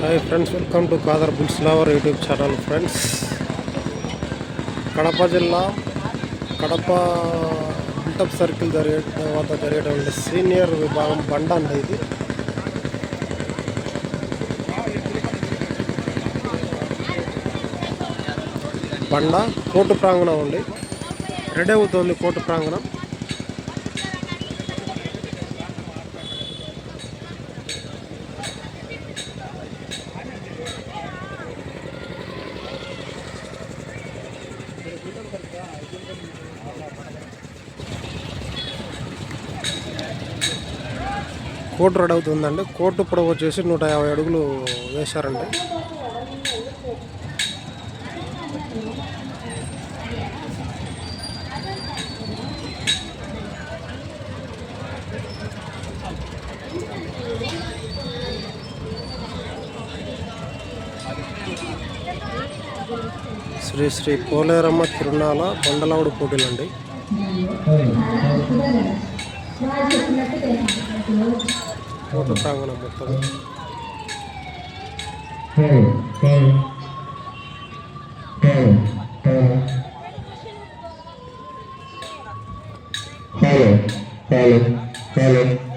Hi friends welcome to Kadar bulls lover YouTube channel friends. Kadapa జిల్లా Kadapa built-up circle జరిగే వద్ద జరిగేటువంటి senior విభాగం బండ అండి ఇది. బండ కోర్టు ప్రాంగణం ఉంది రెడీ అవుతుంది కోర్టు ప్రాంగణం. కోర్టు రెడీ అవుతుందండి కోర్టు పొడవు వచ్చేసి నూట యాభై అడుగులు వేశారండి. శ్రీ శ్రీ పోలేరమ్మ తిరునాల బండలావుడు పోటీలండి. కోర్టు ప్రాంగణం మొత్తం Hello, hello, hello.